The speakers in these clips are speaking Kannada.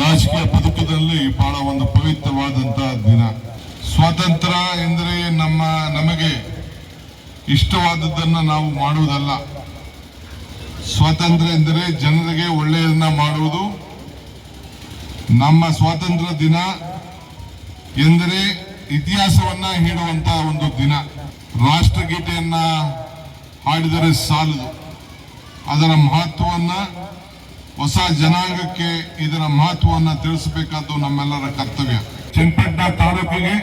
ರಾಜಕೀಯ ಬದುಕದಲ್ಲಿ ಬಹಳ ಒಂದು ಪವಿತ್ರವಾದಂತಹ ದಿನ. ಸ್ವಾತಂತ್ರ್ಯ ಎಂದರೆ ನಮ್ಮ, ನಮಗೆ ಇಷ್ಟವಾದದ್ದನ್ನು ನಾವು ಮಾಡುವುದಲ್ಲ. ಸ್ವಾತಂತ್ರ್ಯ ಎಂದರೆ ಜನರಿಗೆ ಒಳ್ಳೆಯದನ್ನ ಮಾಡುವುದು. ನಮ್ಮ ಸ್ವಾತಂತ್ರ್ಯ ದಿನ ಎಂದರೆ ಇತಿಹಾಸವನ್ನ ಹೇಳುವಂತಹ ಒಂದು ದಿನ. ರಾಷ್ಟ್ರಗೀತೆಯನ್ನ ಹಾಡಿದರೆ ಸಾಲದು. ಅದರ ಮಹತ್ವವನ್ನ ಹೊಸ ಜನಾಂಗಕ್ಕೆ ಇದರ ಮಹತ್ವವನ್ನು ತಿಳಿಸಬೇಕಾದ್ದು ನಮ್ಮೆಲ್ಲರ ಕರ್ತವ್ಯ. ಚನ್ನಪಟ್ಟಣ ತಾಲೂಕಿಗೆ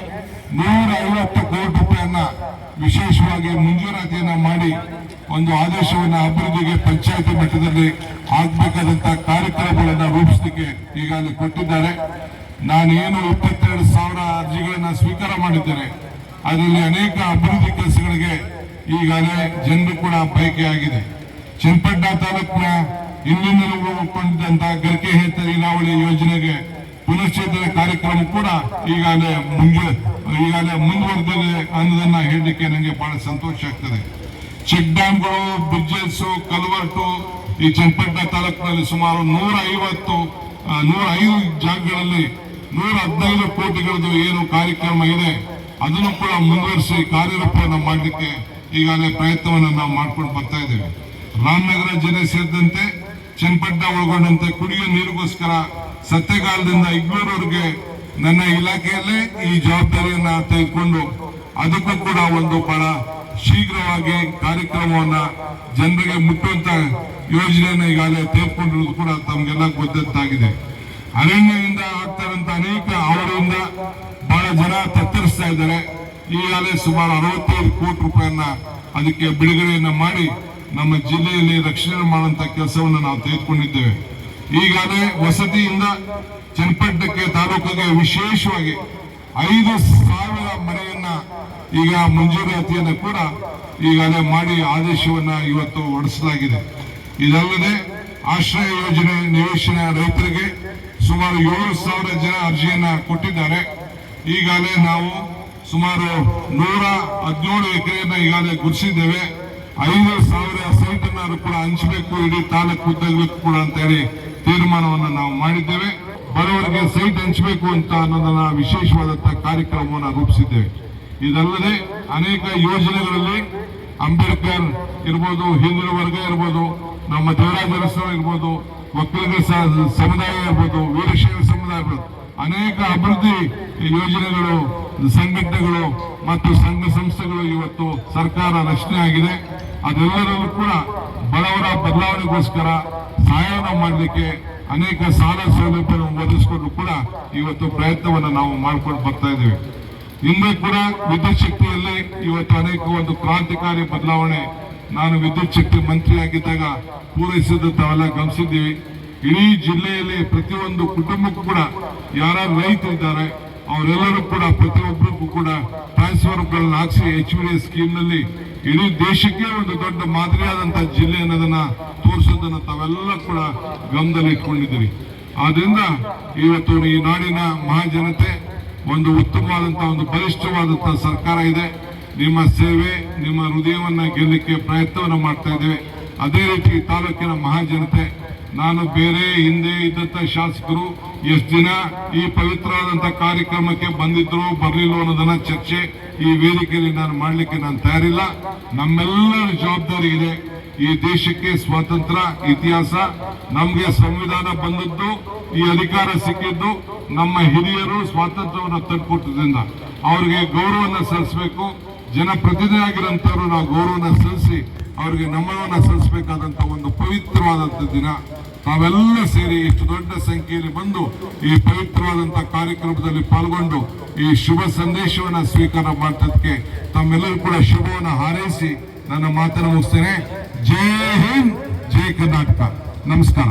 ನೂರ ಐವತ್ತು ಕೋಟಿ ರೂಪಾಯಿಯನ್ನ ವಿಶೇಷವಾಗಿ ಮಂಜೂರಾತಿಯನ್ನ ಮಾಡಿ ಒಂದು ಆದೇಶವನ್ನು ಅಭಿವೃದ್ಧಿಗೆ ಪಂಚಾಯತಿ ಮಟ್ಟದಲ್ಲಿ ಆಗಬೇಕಾದಂಥ ಕಾರ್ಯಕ್ರಮಗಳನ್ನು ರೂಪಿಸಲಿಕ್ಕೆ ಈಗಾಗಲೇ ಕೊಟ್ಟಿದ್ದಾರೆ. ನಾನೇನು ಇಪ್ಪತ್ತೆರಡು ಸಾವಿರ ಅರ್ಜಿಗಳನ್ನು ಸ್ವೀಕಾರ ಮಾಡಿದ್ದೇನೆ. ಅದರಲ್ಲಿ ಅನೇಕ ಅಭಿವೃದ್ಧಿ ಕೆಲಸಗಳಿಗೆ ಈಗಾಗಲೇ ಜನರು ಕೂಡ ಬಯಕೆಯಾಗಿದೆ. ಚನ್ನಪಟ್ಟಣ ತಾಲೂಕಿನ ಹಿಂದಿನಿಂದಲೂ ಒಪ್ಪಿಕೊಂಡಿದ್ದಂತಹ ಗರ್ಕೆ ಹೇತ ನೀರಾವರಿ ಯೋಜನೆಗೆ ಪುನಶ್ಚೇತನ ಕಾರ್ಯಕ್ರಮ ಕೂಡ ಈಗಾಗಲೇ ಮುಂದೆ, ಈಗಾಗಲೇ ಮುಂದುವರೆದಿದೆ ಅನ್ನೋದನ್ನ ಹೇಳಲಿಕ್ಕೆ ನನಗೆ ಬಹಳ ಸಂತೋಷ ಆಗ್ತದೆ. ಚೆಕ್ ಡ್ಯಾಮ್ಗಳು ಬ್ರಿಡ್ಜಸ್ ಕಲ್ವರ್ಟು ಈ ಚನ್ನಪಟ್ಟಣ ತಾಲೂಕಿನಲ್ಲಿ ಸುಮಾರು ನೂರ ಐವತ್ತು ನೂರ ಐದು ಜಾಗಗಳಲ್ಲಿ ನೂರ ಹದಿನೈದು ಕೋಟಿಗಳದ್ದು ಏನು ಕಾರ್ಯಕ್ರಮ ಇದೆ, ಅದನ್ನು ಕೂಡ ಮುಂದುವರಿಸಿ ಕಾರ್ಯರೂಪವನ್ನು ಮಾಡಲಿಕ್ಕೆ ಈಗಾಗಲೇ ಪ್ರಯತ್ನವನ್ನು ನಾವು ಮಾಡ್ಕೊಂಡು ಬರ್ತಾ ಇದ್ದೇವೆ. ರಾಮನಗರ ಜಿಲ್ಲೆ ಸೇರಿದಂತೆ ಚನ್ನಪಟ್ಟಣ ಒಳಗೊಂಡಂತೆ ಕುಡಿಯುವ ನೀರಿಗೋಸ್ಕರ ಸತ್ಯಕಾಲದಿಂದ ಇಗ್ಲೂರವರೆಗೆ ನನ್ನ ಇಲಾಖೆಯಲ್ಲೇ ಈ ಜವಾಬ್ದಾರಿಯನ್ನ ತೆಗೆದುಕೊಂಡು ಅದಕ್ಕೂ ಕೂಡ ಒಂದು ಬಹಳ ಶೀಘ್ರವಾಗಿ ಕಾರ್ಯಕ್ರಮವನ್ನ ಜನರಿಗೆ ಮುಟ್ಟುವಂತ ಯೋಜನೆಯನ್ನು ಈಗಾಗಲೇ ತೆಗೆದುಕೊಂಡಿರುವುದು ಕೂಡ ತಮಗೆಲ್ಲ ಗೊತ್ತಾಗಿದೆ ಅರಣ್ಯದಿಂದ ಆಗ್ತಾರಂತ ಅನೇಕ ಅವರಿಂದ ಬಹಳ ಜನ ತತ್ತರಿಸ್ತಾ ಇದ್ದಾರೆ. ಈಗಾಗಲೇ ಸುಮಾರು ಅರವತ್ತೈದು ಕೋಟಿ ರೂಪಾಯಿಯನ್ನ ಅದಕ್ಕೆ ಬಿಡುಗಡೆಯನ್ನ ಮಾಡಿ ನಮ್ಮ ಜಿಲ್ಲೆಯಲ್ಲಿ ರಕ್ಷಣೆ ಮಾಡುವಂತ ಕೆಲಸವನ್ನು ನಾವು ತೆಗೆದುಕೊಂಡಿದ್ದೇವೆ. ಈಗಾಗಲೇ ವಸತಿಯಿಂದ ಚನ್ನಪಟ್ಟಣಕ್ಕೆ ತಾಲೂಕಿಗೆ ವಿಶೇಷವಾಗಿ ಐದು ಸಾವಿರ ಮನೆಯನ್ನ ಈಗ ಮಂಜೂರಾತಿಯನ್ನು ಕೂಡ ಈಗಾಗಲೇ ಮಾಡಿ ಆದೇಶವನ್ನ ಇವತ್ತು ಹೊರಡಿಸಲಾಗಿದೆ. ಇದಲ್ಲದೆ ಆಶ್ರಯ ಯೋಜನೆ ನಿವೇಶನ ರೈತರಿಗೆ ಸುಮಾರು ಏಳು ಸಾವಿರ ಜನ ಅರ್ಜಿಯನ್ನ ಕೊಟ್ಟಿದ್ದಾರೆ. ಈಗಾಗಲೇ ನಾವು ಸುಮಾರು ನೂರ ಹದಿನೇಳು ಎಕರೆಯನ್ನು ಈಗಾಗಲೇ ಗುರುತಿಸಿದ್ದೇವೆ ಐದು ಸಾವಿರ ಸೈಟ್ ಅನ್ನು ಕೂಡ ಹಂಚಬೇಕು, ಇಡೀ ತಾಲೂಕು ಉದ್ದಗಲಕ್ಕೂ ಕೂಡ ಅಂತ ಹೇಳಿ ತೀರ್ಮಾನವನ್ನು ನಾವು ಮಾಡಿದ್ದೇವೆ. ಬರೋರಿಗೆ ಸೈಟ್ ಹಂಚಬೇಕು ಅಂತ ಅನ್ನೋದನ್ನ ವಿಶೇಷವಾದಂತಹ ಕಾರ್ಯಕ್ರಮವನ್ನು ರೂಪಿಸಿದ್ದೇವೆ. ಇದಲ್ಲದೆ ಅನೇಕ ಯೋಜನೆಗಳಲ್ಲಿ ಅಂಬೇಡ್ಕರ್ ಇರ್ಬೋದು, ಹಿಂದುಳಿದ ವರ್ಗ ಇರ್ಬೋದು, ನಮ್ಮ ದೇವರಾಜ ಅರಸರು ಇರ್ಬೋದು ಒಕ್ಕಲಿಗ ಸಮುದಾಯ ಇರ್ಬೋದು, ವೀರಶೈವ ಸಮುದಾಯ ಇರ್ಬೋದು, ಅನೇಕ ಅಭಿವೃದ್ಧಿ ಯೋಜನೆಗಳು, ಸಂಘಟನೆಗಳು ಮತ್ತು ಸಂಘ ಸಂಸ್ಥೆಗಳು ಇವತ್ತು ಸರ್ಕಾರ ರಚನೆ ಆಗಿದೆ. ಅದೆಲ್ಲರಲ್ಲೂ ಕೂಡ ಬಡವರ ಬದಲಾವಣೆಗೋಸ್ಕರ ಸಹಾಯವನ್ನು ಮಾಡಲಿಕ್ಕೆ ಅನೇಕ ಸಾಲ ಸೌಲಭ್ಯವನ್ನು ಒದಗಿಸಿಕೊಂಡು ಕೂಡ ಇವತ್ತು ಪ್ರಯತ್ನವನ್ನು ನಾವು ಮಾಡ್ಕೊಂಡು ಬರ್ತಾ ಇದ್ದೇವೆ. ಇಂದು ಕೂಡ ವಿದ್ಯುತ್ ಶಕ್ತಿಯಲ್ಲಿ ಇವತ್ತು ಅನೇಕ ಒಂದು ಕ್ರಾಂತಿಕಾರಿ ಬದಲಾವಣೆ ನಾನು ವಿದ್ಯುತ್ ಶಕ್ತಿ ಮಂತ್ರಿಯಾಗಿದ್ದಾಗ ಪೂರೈಸಿದ್ದು ತಾವೆಲ್ಲ ಗಮನಿಸಿದ್ದೀವಿ. ಇಡೀ ಜಿಲ್ಲೆಯಲ್ಲಿ ಪ್ರತಿಯೊಂದು ಕುಟುಂಬಕ್ಕೂ ಕೂಡ ಯಾರು ರೈತರು ಇದ್ದಾರೆ ಅವರೆಲ್ಲರೂ ಕೂಡ ಪ್ರತಿಯೊಬ್ಬರಿಗೂ ಕೂಡ ಟ್ರಾನ್ಸ್ಫಾರ್ಮರ್ಗಳನ್ನು ಹಾಕಿಸಿ ಎಚ್ ಡಿ ಸ್ಕೀಮ್ನಲ್ಲಿ ಇಡೀ ದೇಶಕ್ಕೆ ಒಂದು ದೊಡ್ಡ ಮಾದರಿಯಾದಂತಹ ಜಿಲ್ಲೆ ಅನ್ನೋದನ್ನ ತೋರಿಸೋದನ್ನ ತಾವೆಲ್ಲ ಕೂಡ ಗಮನದಲ್ಲಿ ಇಟ್ಕೊಂಡಿದ್ದೀವಿ ಆದ್ರಿಂದ ಇವತ್ತು ಈ ನಾಡಿನ ಮಹಾಜನತೆ ಒಂದು ಉತ್ತಮವಾದಂತಹ ಒಂದು ಬಲಿಷ್ಠವಾದಂತಹ ಸರ್ಕಾರ ಇದೆ. ನಿಮ್ಮ ಸೇವೆ, ನಿಮ್ಮ ಹೃದಯವನ್ನ ಗೆಲ್ಲಕ್ಕೆ ಪ್ರಯತ್ನವನ್ನು ಮಾಡ್ತಾ ಇದ್ದೇವೆ. ಅದೇ ರೀತಿ ತಾಲೂಕಿನ ಮಹಾಜನತೆ, ನಾನು ಬೇರೆ ಹಿಂದೆ ಇದ್ದಂಥ ಶಾಸಕರು ಎಷ್ಟು ದಿನ ಈ ಪವಿತ್ರವಾದಂತ ಕಾರ್ಯಕ್ರಮಕ್ಕೆ ಬಂದಿದ್ರು ಬರಲಿಲ್ಲ ಅನ್ನೋದನ್ನ ಚರ್ಚೆ ಈ ವೇದಿಕೆಯಲ್ಲಿ ನಾನು ಮಾಡ್ಲಿಕ್ಕೆ ನಾನು ತಯಾರಿಲ್ಲ. ನಮ್ಮೆಲ್ಲರ ಜವಾಬ್ದಾರಿ ಇದೆ. ಈ ದೇಶಕ್ಕೆ ಸ್ವಾತಂತ್ರ್ಯ, ಇತಿಹಾಸ, ನಮ್ಗೆ ಸಂವಿಧಾನ ಬಂದದ್ದು, ಈ ಅಧಿಕಾರ ಸಿಕ್ಕಿದ್ದು, ನಮ್ಮ ಹಿರಿಯರು ಸ್ವಾತಂತ್ರ್ಯವನ್ನು ತಂದುಕೊಟ್ಟದ್ರಿಂದ ಅವರಿಗೆ ಗೌರವನ ಸಲ್ಲಿಸಬೇಕು. ಜನಪ್ರತಿನಿಧಿಯಾಗಿರೋಂಥವ್ರು ನಾವು ಗೌರವನ ಸಲ್ಲಿಸಿ ಅವರಿಗೆ ನಮನವನ್ನು ಸಲ್ಲಿಸಬೇಕಾದಂತಹ ಒಂದು ಪವಿತ್ರವಾದಂಥ ದಿನ. ತಾವೆಲ್ಲ ಸೇರಿ ಇಷ್ಟು ದೊಡ್ಡ ಸಂಖ್ಯೆಯಲ್ಲಿ ಬಂದು ಈ ಪವಿತ್ರವಾದಂತಹ ಕಾರ್ಯಕ್ರಮದಲ್ಲಿ ಪಾಲ್ಗೊಂಡು ಈ ಶುಭ ಸಂದೇಶವನ್ನ ಸ್ವೀಕಾರ ಮಾಡಿದ್ದಕ್ಕೆ ತಮ್ಮೆಲ್ಲರೂ ಕೂಡ ಶುಭವನ್ನು ಹಾರೈಸಿ ನನ್ನ ಮಾತನ್ನು ಮುಗಿಸ್ತೇನೆ. ಜೈ ಹಿಂದ್, ಜೈ ಕರ್ನಾಟಕ. ನಮಸ್ಕಾರ.